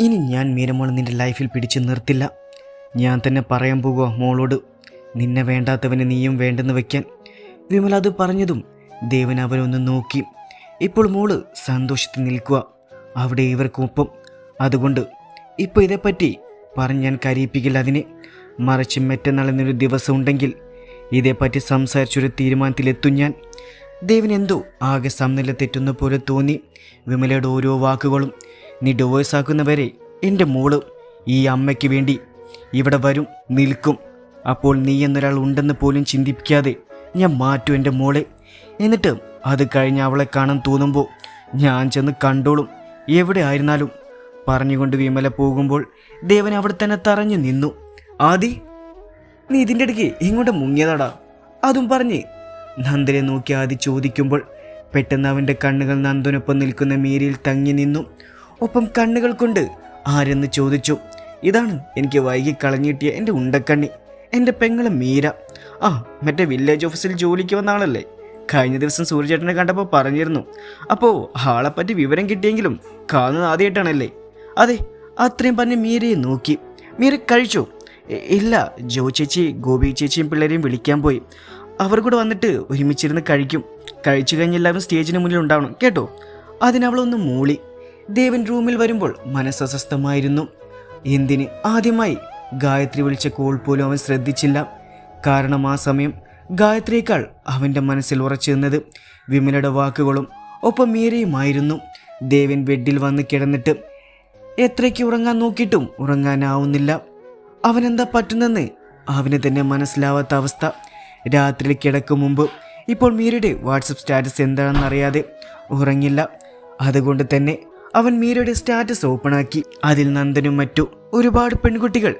ഇനി ഞാൻ മീരമോൾ നിന്റെ ലൈഫിൽ പിടിച്ചു നിർത്തില്ല. ഞാൻ തന്നെ പറയാൻ പോകുക മോളോട്? നിന്നെ വേണ്ടാത്തവന് നീയും വേണ്ടെന്ന് വയ്ക്കാൻ. വിമല അത് പറഞ്ഞതും ദേവൻ അവരൊന്ന് നോക്കി. ഇപ്പോൾ മോൾ സന്തോഷത്തിൽ നിൽക്കുക. അവിടെ ഇവർക്കൊപ്പം അതുകൊണ്ട് ഇപ്പോൾ ഇതേപ്പറ്റി പറഞ്ഞ് ഞാൻ കരയിപ്പിക്കില്ല അതിനെ. മറിച്ച് മറ്റന്നാൾ ദിവസം ഉണ്ടെങ്കിൽ ഇതേപ്പറ്റി സംസാരിച്ചൊരു തീരുമാനത്തിലെത്തും ഞാൻ. ദേവൻ എന്തോ ആകെ സമനില തെറ്റുന്ന പോലെ തോന്നി. വിമലയുടെ ഓരോ വാക്കുകളും നീ ഡിവോഴ്സ് ആക്കുന്നവരെ എന്റെ മോൾ ഈ അമ്മയ്ക്ക് വേണ്ടി ഇവിടെ വരും നിൽക്കും. അപ്പോൾ നീ എന്നൊരാൾ ഉണ്ടെന്ന് പോലും ചിന്തിപ്പിക്കാതെ ഞാൻ മാറ്റും എന്റെ മോളെ. എന്നിട്ട് അത് കഴിഞ്ഞ് അവളെ കാണാൻ തോന്നുമ്പോൾ ഞാൻ ചെന്ന് കണ്ടോളും. എവിടെ ആയിരുന്നാലും പറഞ്ഞുകൊണ്ട് വിമല പോകുമ്പോൾ ദേവൻ അവിടെ തന്നെ തറഞ്ഞു നിന്നു. ആദി നീ ഇതിന്റെ ഇടയ്ക്ക് ഇങ്ങോട്ട് മുങ്ങിയതാടാ. അതും പറഞ്ഞ് നന്ദനെ നോക്കി ആദി ചോദിക്കുമ്പോൾ പെട്ടെന്ന് അവന്റെ കണ്ണുകൾ നന്ദനൊപ്പം നിൽക്കുന്ന മീരിയിൽ തങ്ങി നിന്നു. ഒപ്പം കണ്ണുകൾ കൊണ്ട് ആരെന്ന് ചോദിച്ചു. ഇതാണ് എനിക്ക് വൈകി കളഞ്ഞിട്ടിയ എന്റെ ഉണ്ടക്കണ്ണി. എന്റെ പെങ്ങളെ മീര. ആ മറ്റേ വില്ലേജ് ഓഫീസിൽ ജോലിക്ക് വന്ന ആളല്ലേ? കഴിഞ്ഞ ദിവസം സൂര്യചേട്ടനെ കണ്ടപ്പോൾ പറഞ്ഞിരുന്നു. അപ്പോൾ ആളെപ്പറ്റി വിവരം കിട്ടിയെങ്കിലും കാണുന്നത് ആദ്യമായിട്ടാണല്ലേ? അതെ അത്രയും പറഞ്ഞ് മീരയെ നോക്കി. മീര കഴിച്ചോ? ഇല്ല ജോ ചേച്ചി ഗോപി ചേച്ചിയും പിള്ളേരെയും വിളിക്കാൻ പോയി. അവർ കൂടെ വന്നിട്ട് ഒരുമിച്ചിരുന്ന് കഴിക്കും. കഴിച്ചു കഴിഞ്ഞ് എല്ലാവരും സ്റ്റേജിന് മുന്നിൽ ഉണ്ടാവണം കേട്ടോ? അതിനവളൊന്ന് മൂളി. ദേവൻ റൂമിൽ വരുമ്പോൾ മനസ്സസ്വസ്ഥമായിരുന്നു. എന്തിന്? ആദ്യമായി ഗായത്രി വിളിച്ച കോൾ പോലും അവൻ ശ്രദ്ധിച്ചില്ല. കാരണം ആ സമയം ഗായത്രിയേക്കാൾ അവന്റെ മനസ്സിൽ ഉറച്ചു നിന്നത് വിമലയുടെ വാക്കുകളും ഒപ്പം മീരയുമായിരുന്നു. ദേവൻ ബെഡിൽ വന്ന് കിടന്നിട്ട് എത്രയ്ക്ക് ഉറങ്ങാൻ നോക്കിയിട്ടും ഉറങ്ങാനാവുന്നില്ല. അവനെന്താ പറ്റുന്നെന്ന് അവന് തന്നെ മനസ്സിലാവാത്ത അവസ്ഥ. രാത്രി കിടക്കും മുമ്പ് ഇപ്പോൾ മീരയുടെ വാട്സപ്പ് സ്റ്റാറ്റസ് എന്താണെന്നറിയാതെ ഉറങ്ങില്ല. അതുകൊണ്ട് തന്നെ അവൻ മീരയുടെ സ്റ്റാറ്റസ് ഓപ്പൺ ആക്കി അതിൽ നന്ദനും മറ്റു ഒരുപാട് പെൺകുട്ടികൾ.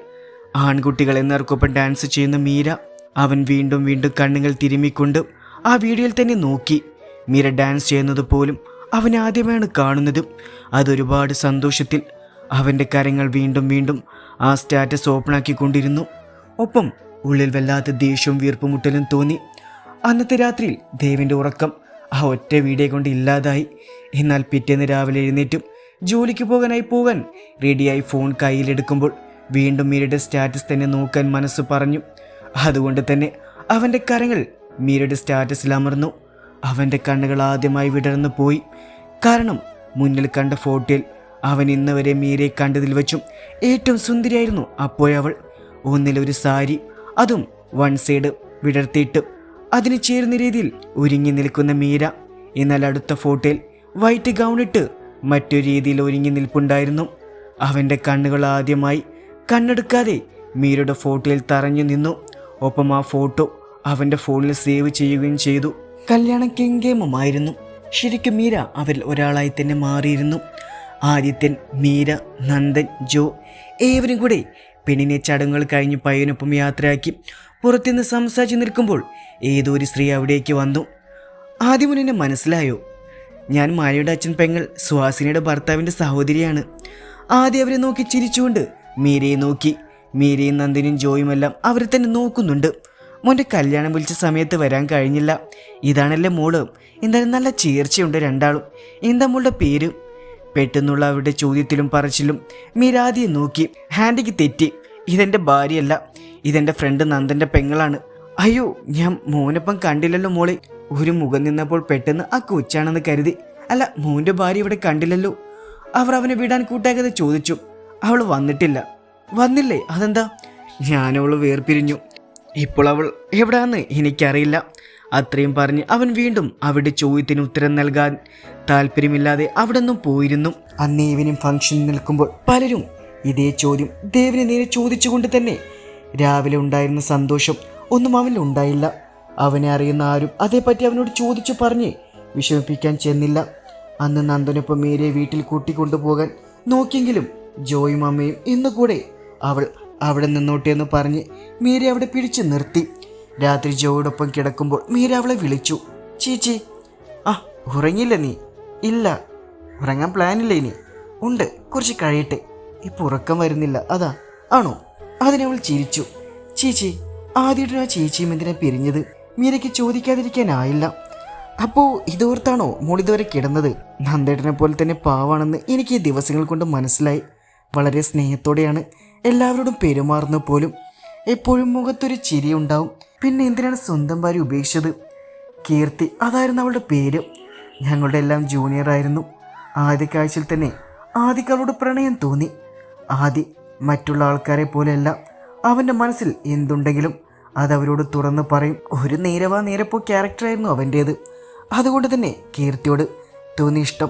ആൺകുട്ടികൾ എന്നവർക്കൊപ്പം ഡാൻസ് ചെയ്യുന്ന മീര അവൻ വീണ്ടും വീണ്ടും കണ്ണുകൾ തിരുമ്മിക്കൊണ്ട് ആ വീഡിയോയിൽ തന്നെ നോക്കി. മീര ഡാൻസ് ചെയ്യുന്നത് പോലും അവൻ ആദ്യമാണ് കാണുന്നതും അതൊരുപാട് സന്തോഷത്തിൽ അവന്റെ കരങ്ങൾ വീണ്ടും വീണ്ടും ആ സ്റ്റാറ്റസ് ഓപ്പൺ ഓപ്പണാക്കിക്കൊണ്ടിരുന്നു. ഒപ്പം ഉള്ളിൽ വല്ലാത്ത ദേഷ്യവും വീർപ്പുമുട്ടലും തോന്നി. അന്നത്തെ രാത്രിയിൽ ദേവിന്റെ ഉറക്കം ആ ഒറ്റ വീഡിയോ കൊണ്ട് ഇല്ലാതായി. എന്നാൽ പിറ്റേന്ന് രാവിലെ എഴുന്നേറ്റും ജോലിക്ക് പോകാനായി പോകാൻ റെഡിയായി ഫോൺ കയ്യിലെടുക്കുമ്പോൾ വീണ്ടും മീരയുടെ സ്റ്റാറ്റസ് തന്നെ നോക്കാൻ മനസ്സ് പറഞ്ഞു. അതുകൊണ്ട് തന്നെ അവന്റെ കരങ്ങൾ മീരയുടെ സ്റ്റാറ്റസിൽ അമർന്നു. അവന്റെ കണ്ണുകൾ ആദ്യമായി വിടർന്നു പോയി. കാരണം മുന്നിൽ കണ്ട ഫോട്ടോയിൽ അവൻ ഇന്ന് വരെ മീരയെ കണ്ടതിൽ വെച്ചും ഏറ്റവും സുന്ദരിയായിരുന്നു അപ്പോഴവൾ. ഒന്നിലൊരു സാരി അതും വൺ സൈഡ് വിടർത്തിയിട്ട് അതിന് ചേരുന്ന രീതിയിൽ ഒരുങ്ങി നിൽക്കുന്ന മീര. എന്നാൽ അടുത്ത ഫോട്ടോയിൽ വൈറ്റ് ഗൗണിട്ട് മറ്റൊരു രീതിയിൽ ഒരുങ്ങി നിൽപ്പുണ്ടായിരുന്നു. അവന്റെ കണ്ണുകൾ ആദ്യമായി കണ്ണെടുക്കാതെ മീരയുടെ ഫോട്ടോയിൽ തറഞ്ഞു നിന്നു. ഒപ്പം ആ ഫോട്ടോ അവന്റെ ഫോണിൽ സേവ് ചെയ്യുകയും ചെയ്തു. കല്യാണം കിങ്കേമമായിരുന്നു ശരിക്കും മീര അവരിൽ ഒരാളായി തന്നെ മാറിയിരുന്നു. ആദിത്യൻ മീര നന്ദൻ ജോ ഏവരും കൂടെ പെണ്ണിനെ ചടങ്ങുകൾ കഴിഞ്ഞ് പയ്യനൊപ്പം യാത്രയാക്കി. പുറത്തുനിന്ന് സംസാരിച്ച് നിൽക്കുമ്പോൾ ഏതോ ഒരു സ്ത്രീ അവിടേക്ക് വന്നു. ആദ്യം എന്നെ മനസ്സിലായോ? ഞാൻ മായയുടെ അച്ഛൻ പെങ്ങൾ സുഹാസിനിയുടെ ഭർത്താവിന്റെ സഹോദരിയാണ്. ആദ്യം അവരെ നോക്കി ചിരിച്ചുകൊണ്ട് മീരയെ നോക്കി. മീരയും നന്ദിനും ജോയുമെല്ലാം അവരെ തന്നെ നോക്കുന്നുണ്ട്. മോന്റെ കല്യാണം വിളിച്ച സമയത്ത് വരാൻ കഴിഞ്ഞില്ല. ഇതാണല്ലേ മോൾ. എന്തായാലും നല്ല ചേർച്ചയുണ്ട് രണ്ടാളും. എന്താ മോളുടെ പേര്? പെട്ടെന്നുള്ള അവരുടെ ചോദ്യത്തിലും പറച്ചിലും മീരാദിയെ നോക്കി. ഹാൻഡിക്ക് തെറ്റി. ഇതെന്റെ ഭാര്യയല്ല ഇതെന്റെ ഫ്രണ്ട് നന്ദന്റെ പെങ്ങളാണ്. അയ്യോ ഞാൻ മോനൊപ്പം കണ്ടില്ലല്ലോ മോളെ. ഒരു മുഖം നിന്നപ്പോൾ പെട്ടെന്ന് ആ കൊച്ചാണെന്ന് കരുതി. അല്ല മോന്റെ ഭാര്യ ഇവിടെ കണ്ടില്ലല്ലോ. അവർ അവനെ വിടാൻ കൂട്ടാക്കാതെ ചോദിച്ചു. അവൾ വന്നിട്ടില്ല. വന്നില്ലേ? അതെന്താ? ഞാനവൾ വേർപിരിഞ്ഞു. ഇപ്പോൾ അവൾ എവിടാന്ന് എനിക്കറിയില്ല. അത്രയും പറഞ്ഞ് അവൻ വീണ്ടും അവിടെ ചോദ്യത്തിന് ഉത്തരം നൽകാൻ താല്പര്യമില്ലാതെ അവിടെ നിന്നും പോയിരുന്നു. അന്ന് ഈവനിങ് ഫംഗ്ഷനിൽ നിൽക്കുമ്പോൾ പലരും ഇതേ ചോദ്യം ദേവിനെ നേരെ ചോദിച്ചുകൊണ്ട് തന്നെ. രാവിലെ ഉണ്ടായിരുന്ന സന്തോഷം ഒന്നും അവനിൽ ഉണ്ടായില്ല. അവനെ അറിയുന്ന ആരും അതേപ്പറ്റി അവനോട് ചോദിച്ചു പറഞ്ഞ് വിഷമിപ്പിക്കാൻ ചെന്നില്ല. അന്ന് നന്ദനൊപ്പം മേരിയെ വീട്ടിൽ കൂട്ടിക്കൊണ്ടുപോകാൻ നോക്കിയെങ്കിലും ജോയും അമ്മയും ഇന്ന് കൂടെ അവൾ അവിടെ നിന്നോട്ടെ എന്ന് പറഞ്ഞ് മീര അവിടെ പിടിച്ചു നിർത്തി. രാത്രി ജോയോടൊപ്പം കിടക്കുമ്പോൾ മീര അവളെ വിളിച്ചു. ചീച്ചി ആ ഉറങ്ങിയില്ല നീ? ഇല്ല ഉറങ്ങാൻ പ്ലാനില്ല ഇനി? ഉണ്ട് കുറച്ച് കഴിയട്ടെ. ഇപ്പൊ ഉറക്കം വരുന്നില്ല. അതാ ആണോ? അവൾ ചിരിച്ചു. ചേച്ചി ആദ്യമായിട്ട് ആ ചേച്ചിയും എന്തിനാ പിരിഞ്ഞത്? മീരയ്ക്ക് ചോദിക്കാതിരിക്കാനായില്ല. അപ്പോൾ ഇതോർത്താണോ മോളിതുവരെ കിടന്നത്? നന്ദേട്ടനെ പോലെ തന്നെ പാവാണെന്ന് എനിക്ക് ഈ ദിവസങ്ങൾ കൊണ്ട് മനസ്സിലായി. വളരെ സ്നേഹത്തോടെയാണ് എല്ലാവരോടും പെരുമാറുന്ന പോലും. എപ്പോഴും മുഖത്തൊരു ചിരി ഉണ്ടാവും പിന്നെ എന്തിനാണ് സ്വന്തം ഭാര്യ ഉപേക്ഷിച്ചത്? കീർത്തി അതായിരുന്നു അവളുടെ പേര്. ഞങ്ങളുടെ എല്ലാം ജൂനിയർ ആയിരുന്നു ആദ്യ കാഴ്ചയിൽ തന്നെ ആദ്യക്കാളോട് പ്രണയം തോന്നി. ആദി മറ്റുള്ള ആൾക്കാരെ പോലെയല്ല. അവന്റെ മനസ്സിൽ എന്തുണ്ടെങ്കിലും അതവരോട് തുറന്ന് പറയും. ഒരു നേരവാ നേരപ്പോ ക്യാരക്ടറായിരുന്നു അവന്റേത് അതുകൊണ്ട് തന്നെ കീർത്തിയോട് തോന്നി ഇഷ്ടം.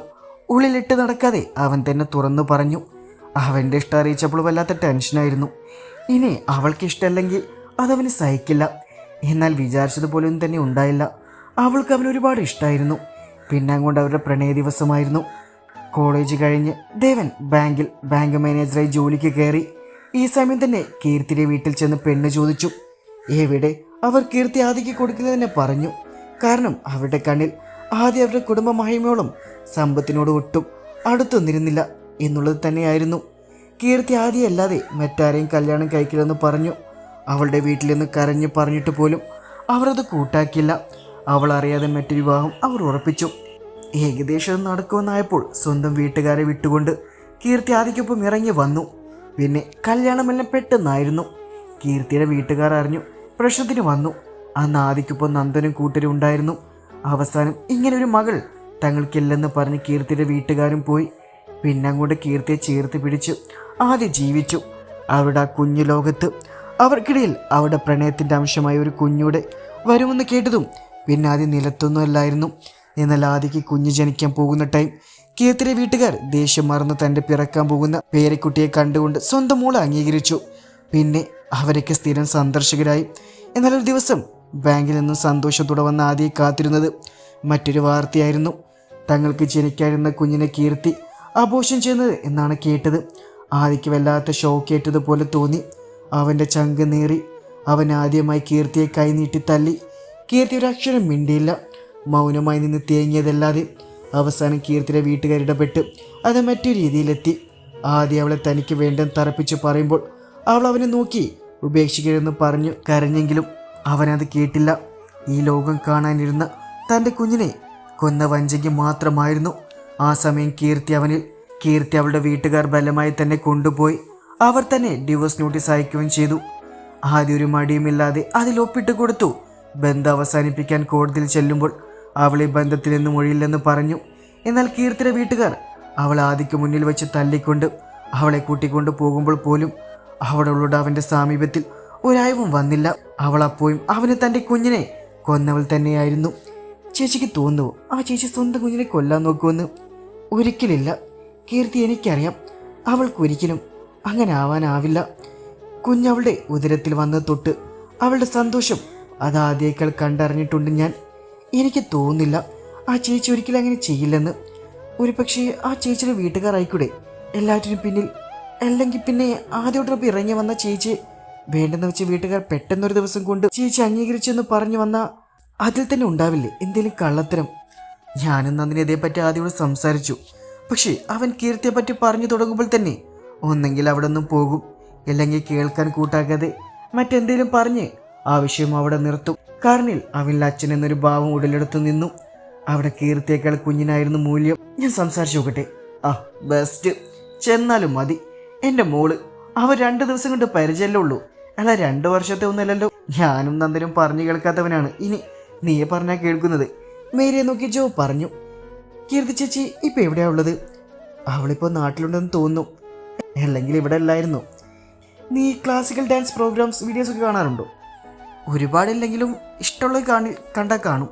ഉള്ളിലിട്ട് നടക്കാതെ അവൻ തന്നെ തുറന്നു പറഞ്ഞു. അവന്റെ ഇഷ്ടം അറിയിച്ചപ്പോൾ വല്ലാത്ത ടെൻഷനായിരുന്നു ഇനി അവൾക്ക് ഇഷ്ടമല്ലെങ്കിൽ അതവന് സഹിക്കില്ല. എന്നാൽ വിചാരിച്ചതുപോലെയൊന്നും തന്നെ ഉണ്ടായില്ല. അവൾക്ക് അവൻ ഒരുപാട് ഇഷ്ടമായിരുന്നു പിന്നെ അങ്ങോട്ട് അവരുടെ പ്രണയ ദിവസമായിരുന്നു. കോളേജ് കഴിഞ്ഞ് ദേവൻ ബാങ്കിൽ ബാങ്ക് മാനേജറായി ജോലിക്ക് കയറി ഈ സമയം തന്നെ കീർത്തിയുടെ വീട്ടിൽ ചെന്ന് പെണ്ണ് ചോദിച്ചു. എവിടെ? അവർ കീർത്തി ആദിക്ക് കൊടുക്കുന്നതിനെ പറഞ്ഞു. കാരണം അവരുടെ കണ്ണിൽ ആദ്യം അവരുടെ കുടുംബ മഹിമയോളം സമ്പത്തിനോട് ഒട്ടും അടുത്തൊന്നിരുന്നില്ല എന്നുള്ളത് തന്നെയായിരുന്നു. കീർത്തി ആദ്യം അല്ലാതെ മറ്റാരെയും കല്യാണം കഴിക്കില്ലെന്ന് പറഞ്ഞു. അവളുടെ വീട്ടിൽ നിന്ന് കരഞ്ഞു പറഞ്ഞിട്ട് പോലും അവരത് അത് കൂട്ടാക്കില്ല അവൾ അറിയാതെ മറ്റൊരു വിവാഹം അവർ ഉറപ്പിച്ചു. ഏകദേശം നടക്കുമെന്നായപ്പോൾ സ്വന്തം വീട്ടുകാരെ വിട്ടുകൊണ്ട് കീർത്തി ആദിക്കൊപ്പം ഇറങ്ങി വന്നു. പിന്നെ കല്യാണമെല്ലാം പെട്ടെന്നായിരുന്നു. കീർത്തിയുടെ വീട്ടുകാർ അറിഞ്ഞു പ്രശ്നത്തിന് വന്നു. അന്ന് ആദിക്കൊപ്പം നന്ദനും കൂട്ടരും ഉണ്ടായിരുന്നു. അവസാനം ഇങ്ങനെ ഒരു മകൾ തങ്ങൾക്കില്ലെന്ന് പറഞ്ഞ് കീർത്തിയുടെ വീട്ടുകാരും പോയി. പിന്നെ അങ്ങോട്ട് കീർത്തിയെ ചേർത്ത് പിടിച്ചു ആദ്യം ജീവിച്ചു. അവരുടെ ആ കുഞ്ഞു ലോകത്ത് അവർക്കിടയിൽ അവരുടെ പ്രണയത്തിന്റെ അംശമായ ഒരു കുഞ്ഞൂടെ വരുമെന്ന് കേട്ടതും പിന്നെ ആദ്യം നിലത്തൊന്നുമല്ലായിരുന്നു എന്നാൽ ആദ്യക്ക് കുഞ്ഞ് ജനിക്കാൻ പോകുന്ന ടൈം കീർത്തിയുടെ വീട്ടുകാർ ദേഷ്യം മറന്ന് തന്റെ പിറക്കാൻ പോകുന്ന പേരക്കുട്ടിയെ കണ്ടുകൊണ്ട് സ്വന്തം മോളെ അംഗീകരിച്ചു. പിന്നെ അവരൊക്കെ സ്ഥിരം സന്ദർശകരായി. എന്നാൽ ഒരു ദിവസം ബാങ്കിൽ നിന്നും സന്തോഷത്തോടെ വന്ന ആദ്യം കാത്തിരുന്നത് മറ്റൊരു വാർത്തയായിരുന്നു. തങ്ങൾക്ക് ജനിക്കാതിരുന്ന കുഞ്ഞിനെ കീർത്തി ആഘോഷം ചെയ്യുന്നത് എന്നാണ് കേട്ടത്. ആദിക്ക് വല്ലാത്ത ഷോക്കേറ്റതുപോലെ തോന്നി. അവന്റെ ചങ്ക് നേറി. അവൻ ആദ്യമായി കീർത്തിയെ കൈനീട്ടി തല്ലി കീർത്തി ഒരു അക്ഷരം മിണ്ടിയില്ല. മൗനമായി നിന്ന് തേങ്ങിയതല്ലാതെ അവസാനം കീർത്തിയുടെ വീട്ടുകാരിടപെട്ട് അത് മറ്റു രീതിയിലെത്തി. ആദ്യം അവളെ തനിക്ക് വേണ്ടെന്ന് തറപ്പിച്ച് പറയുമ്പോൾ അവൾ അവനെ നോക്കി ഉപേക്ഷിക്കരുതെന്ന് പറഞ്ഞു കരഞ്ഞെങ്കിലും അവനത് കേട്ടില്ല. ഈ ലോകം കാണാനിരുന്ന തന്റെ കുഞ്ഞിനെ കൊന്ന വഞ്ചകി മാത്രമായിരുന്നു. ആ സമയം കീർത്തി അവനിൽ കീർത്തി അവളുടെ വീട്ടുകാർ ബലമായി തന്നെ കൊണ്ടുപോയി. അവർ തന്നെ ഡിവോഴ്സ് നോട്ടീസ് അയക്കുകയും ചെയ്തു. ആദ്യം ഒരു മടിയുമില്ലാതെ അതിൽ ഒപ്പിട്ട് കൊടുത്തു ബന്ധം അവസാനിപ്പിക്കാൻ കോടതിയിൽ ചെല്ലുമ്പോൾ അവളെ ബന്ധത്തിൽ നിന്നും ഒഴിയില്ലെന്ന് പറഞ്ഞു. എന്നാൽ കീർത്തിയുടെ വീട്ടുകാർ അവൾ ആദിക്ക് മുന്നിൽ വെച്ച് തല്ലിക്കൊണ്ട് അവളെ കൂട്ടിക്കൊണ്ട് പോകുമ്പോൾ പോലും അവളോട് അവന്റെ സാമീപ്യത്തിൽ ഒരായവും വന്നില്ല. അവൾ അപ്പോഴും അവന് തന്റെ കുഞ്ഞിനെ കൊന്നവൾ തന്നെയായിരുന്നു. ചേച്ചിക്ക് തോന്നുവോ ആ ചേച്ചി സ്വന്തം കുഞ്ഞിനെ കൊല്ലാൻ നോക്കുമെന്ന്. ഒരിക്കലില്ല. കീർത്തി എനിക്കറിയാം അവൾക്കൊരിക്കലും അങ്ങനെ ആവാനാവില്ല. കുഞ്ഞവളുടെ ഉദരത്തിൽ വന്ന് തൊട്ട് അവളുടെ സന്തോഷം അതാദ്യേക്കാൾ കണ്ടറിഞ്ഞിട്ടുണ്ട് ഞാൻ. എനിക്ക് തോന്നുന്നില്ല ആ ചേച്ചി ഒരിക്കലും അങ്ങനെ ചെയ്യില്ലെന്ന്. ഒരു പക്ഷേ ആ ചേച്ചിയുടെ വീട്ടുകാരായിക്കൂടെ എല്ലാറ്റിനും പിന്നിൽ അല്ലെങ്കിൽ പിന്നെ ആദ്യമായിട്ടൊപ്പം ഇറങ്ങി വന്ന ചേച്ചി വേണ്ടെന്ന് വെച്ച് വീട്ടുകാർ പെട്ടെന്നൊരു ദിവസം കൊണ്ട് ചേച്ചി അംഗീകരിച്ചെന്ന് പറഞ്ഞു വന്ന അതിൽ തന്നെ ഉണ്ടാവില്ലേ എന്തെങ്കിലും കള്ളത്തരം. ഞാനും നന്ദിനി ഇതേപ്പറ്റി ആദ്യമോട് സംസാരിച്ചു. പക്ഷേ അവൻ കീർത്തിയെ പറ്റി പറഞ്ഞു തുടങ്ങുമ്പോൾ തന്നെ ഒന്നെങ്കിൽ അവിടെ നിന്നും പോകും അല്ലെങ്കിൽ കേൾക്കാൻ കൂട്ടാക്കാതെ മറ്റെന്തെങ്കിലും പറഞ്ഞ് ആ വിഷയം അവിടെ നിർത്തും. കാരണിൽ അവനിൽ അച്ഛൻ എന്നൊരു ഭാവം ഉടലെടുത്തു നിന്നു. അവിടെ കീർത്തിയേക്കാൾ കുഞ്ഞിനായിരുന്നു മൂല്യം. ഞാൻ സംസാരിച്ചു നോക്കട്ടെ. ആ ബെസ്റ്റ് ചെന്നാലും മതി. എന്റെ മോൾ അവർ രണ്ട് ദിവസം കൊണ്ട് പരിചയമല്ലേ ഉള്ളൂ. അല്ല രണ്ട് വർഷത്തെ ഒന്നല്ലല്ലോ ഞാനും നന്ദനും പറഞ്ഞു കേൾക്കാത്തവനാണ്. ഇനി നീയെ പറഞ്ഞാൽ കേൾക്കുന്നത്. മേരിയെ നോക്കി ജോ പറഞ്ഞു. കീർത്തി ചേച്ചി ഇപ്പൊ എവിടെയാ ഉള്ളത്? അവളിപ്പോ നാട്ടിലുണ്ടെന്ന് തോന്നുന്നു. അല്ലെങ്കിൽ ഇവിടെ അല്ലായിരുന്നു. നീ ക്ലാസിക്കൽ ഡാൻസ് പ്രോഗ്രാംസ് വീഡിയോസ് ഒക്കെ കാണാറുണ്ടോ? ഒരുപാടില്ലെങ്കിലും ഇഷ്ടമുള്ളത് കാണി കണ്ടാൽ കാണും.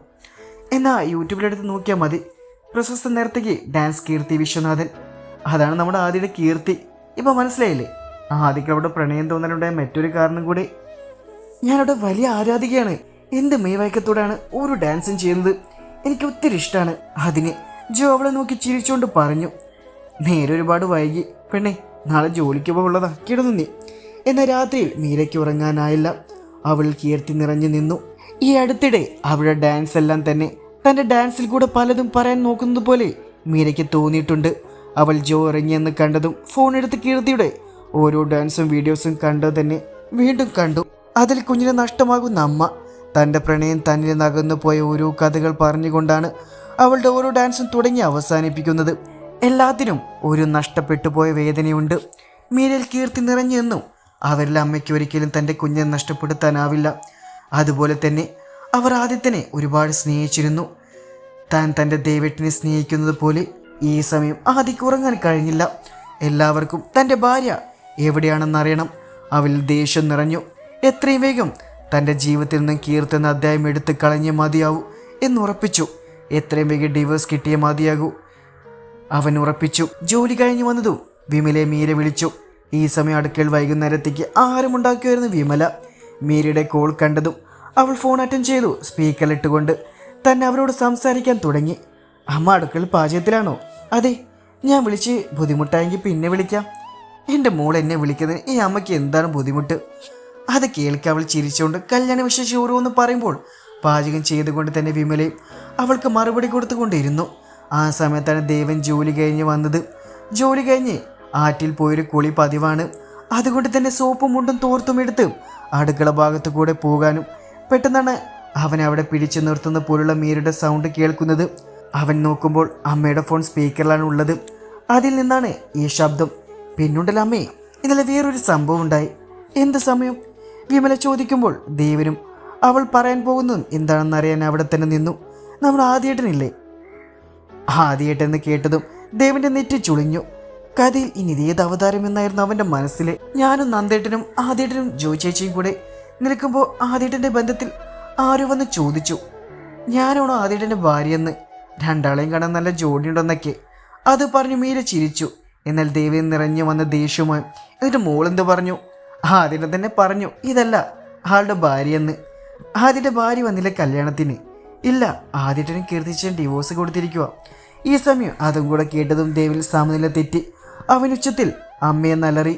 എന്നാൽ യൂട്യൂബിലെടുത്ത് നോക്കിയാൽ മതി. പ്രശസ്ത നേരത്തേക്ക് ഡാൻസ് കീർത്തി വിശ്വനാഥൻ. അതാണ് നമ്മുടെ ആദ്യയുടെ കീർത്തി. ഇപ്പൊ മനസ്സിലായില്ലേ? ആദ്യക്ക് അവിടെ പ്രണയം തോന്നലുണ്ടായ മറ്റൊരു കാരണം കൂടി. ഞാനവിടെ വലിയ ആരാധികയാണ്. എന്ത് മെയ്വഴക്കത്തോടാണ് ഓരോ ഡാൻസും ചെയ്യുന്നത്? എനിക്ക് ഒത്തിരി ഇഷ്ടമാണ് അതിന് ജോ അവളെ നോക്കി ചിരിച്ചുകൊണ്ട് പറഞ്ഞു. നേരെ ഒരുപാട് വൈകി. പെണ്ണേ നാളെ ജോലിക്ക് പോകുള്ളതാ കിടന്നു നീ എന്നാൽ രാത്രിയിൽ മീരയ്ക്ക് ഉറങ്ങാനായില്ല. അവൾ കീർത്തി നിറഞ്ഞു നിന്നു. ഈ അടുത്തിടെ അവളുടെ ഡാൻസ് എല്ലാം തന്നെ തന്റെ ഡാൻസിൽ കൂടെ പലതും പറയാൻ നോക്കുന്നത് പോലെ മീരയ്ക്ക് തോന്നിയിട്ടുണ്ട്. അവൾ ജോ ഇറങ്ങിയെന്ന് കണ്ടതും ഫോൺ എടുത്ത് കീർത്തിയുടെ ഓരോ ഡാൻസും വീഡിയോസും കണ്ടത് തന്നെ വീണ്ടും കണ്ടു. അതിൽ കുഞ്ഞിനെ നഷ്ടമാകുന്ന അമ്മ. തന്റെ പ്രണയം തന്നിൽ നകന്നു പോയ ഓരോ കഥകൾ പറഞ്ഞുകൊണ്ടാണ് അവളുടെ ഓരോ ഡാൻസും തുടങ്ങി അവസാനിപ്പിക്കുന്നത്. എല്ലാത്തിനും ഒരു നഷ്ടപ്പെട്ടു പോയ വേദനയുണ്ട്. മീരയിൽ കീർത്തി നിറഞ്ഞു നിന്നു. അവരിൽ അമ്മയ്ക്ക് ഒരിക്കലും തന്റെ കുഞ്ഞെ നഷ്ടപ്പെടുത്താനാവില്ല. അതുപോലെ തന്നെ അവർ ആദ്യത്തിനെ ഒരുപാട് സ്നേഹിച്ചിരുന്നു. താൻ തന്റെ ദൈവത്തിനെ സ്നേഹിക്കുന്നത് പോലെ ഈ സമയം ആദ്യക്ക് ഉറങ്ങാൻ കഴിഞ്ഞില്ല. എല്ലാവർക്കും തന്റെ ഭാര്യ എവിടെയാണെന്നറിയണം. അവൽ ദേഷ്യം നിറഞ്ഞു. എത്രയും വേഗം തന്റെ ജീവിതത്തിൽ നിന്നും കീർത്തുന്ന അധ്യായം എടുത്ത് കളഞ്ഞേ മതിയാവൂ എന്നുറപ്പിച്ചു എത്രയും വേഗം ഡിവോഴ്സ് കിട്ടിയ മതിയാകൂ. അവൻ ഉറപ്പിച്ചു. ജോലി കഴിഞ്ഞു വന്നതും വിമലെ മീര വിളിച്ചു. ഈ സമയം അടുക്കളയിൽ വൈകുന്നേരത്തേക്ക് ആഹാരം ഉണ്ടാക്കുമായിരുന്നു വിമല. മീരയുടെ കോൾ കണ്ടതും അവൾ ഫോൺ അറ്റൻഡ് ചെയ്തു. സ്പീക്കറിലിട്ടുകൊണ്ട് തന്നെ അവരോട് സംസാരിക്കാൻ തുടങ്ങി. അമ്മ അടുക്കൽ പാചകത്തിലാണോ? അതെ ഞാൻ വിളിച്ച് ബുദ്ധിമുട്ടായെങ്കിൽ പിന്നെ വിളിക്കാം. എന്റെ മോൾ എന്നെ വിളിക്കുന്നത് ഈ അമ്മയ്ക്ക് എന്താണ് ബുദ്ധിമുട്ട്? അത് കേൾക്കെ അവൾ ചിരിച്ചുകൊണ്ട് കല്യാണ വിശേഷം ഓരോന്ന് പറയുമ്പോൾ പാചകം ചെയ്തുകൊണ്ട് തന്നെ വിമലയും അവൾക്ക് മറുപടി കൊടുത്തുകൊണ്ടിരുന്നു. ആ സമയത്താണ് ദേവൻ ജോലി കഴിഞ്ഞ് വന്നത്. ജോലി കഴിഞ്ഞ് ആറ്റിൽ പോയൊരു കുളി പതിവാണ്. അതുകൊണ്ട് തന്നെ സോപ്പും മുണ്ടും തോർത്തും എടുത്ത് അടുക്കള ഭാഗത്ത് കൂടെ പോകാനും പെട്ടെന്നാണ് അവൻ അവിടെ പിടിച്ചു നിർത്തുന്ന പോലുള്ള മീരയുടെ സൗണ്ട് കേൾക്കുന്നത്. അവൻ നോക്കുമ്പോൾ അമ്മയുടെ ഫോൺ സ്പീക്കറിലാണ് ഉള്ളത്. അതിൽ നിന്നാണ് ഈ ശബ്ദം. പിന്നുണ്ടല്ലോ അമ്മേ ഇന്നലെ വേറൊരു സംഭവം ഉണ്ടായി. എന്ത് സമയം? വിമല ചോദിക്കുമ്പോൾ ദേവനും അവൾ പറയാൻ പോകുന്നതും എന്താണെന്നറിയാൻ അവിടെ തന്നെ നിന്നു. നമ്മൾ ആദ്യേട്ടനില്ലേ? ആദ്യേട്ടെന്ന് കേട്ടതും ദേവന്റെ നെറ്റി ചുളിഞ്ഞു. കഥയിൽ ഇനി ഏത് അവതാരം എന്നായിരുന്നു അവന്റെ മനസ്സിലെ. ഞാനും നന്ദേട്ടനും ആദ്യേട്ടനും ജോയി ചേച്ചിയും കൂടെ നിൽക്കുമ്പോൾ ആദ്യേട്ടന്റെ ബന്ധത്തിൽ ആരോ വന്ന് ചോദിച്ചു. ഞാനാണോ ഭാര്യ ഭാര്യയെന്ന്? രണ്ടാളെയും കാണാൻ നല്ല ജോഡിയുണ്ടെന്നൊക്കെ. അത് പറഞ്ഞു മീര ചിരിച്ചു. എന്നാൽ ദേവി നിറഞ്ഞു വന്ന ദേഷ്യവുമായി എന്നിട്ട് മോളെന്ത് പറഞ്ഞു? ആദ്യം തന്നെ പറഞ്ഞു ഇതല്ല ആളുടെ ഭാര്യയെന്ന്. ആദ്യന്റെ ഭാര്യ വന്നില്ല കല്യാണത്തിന്. ഇല്ല ആദ്യത്തിനും കീർത്തിച്ചൻ ഡിവോഴ്സ് കൊടുത്തിരിക്കുക ഈ സമയം അതും കൂടെ കേട്ടതും ദേവിൽ സമനില തെറ്റി അവൻ ഉച്ചത്തിൽ അമ്മയെ നലറി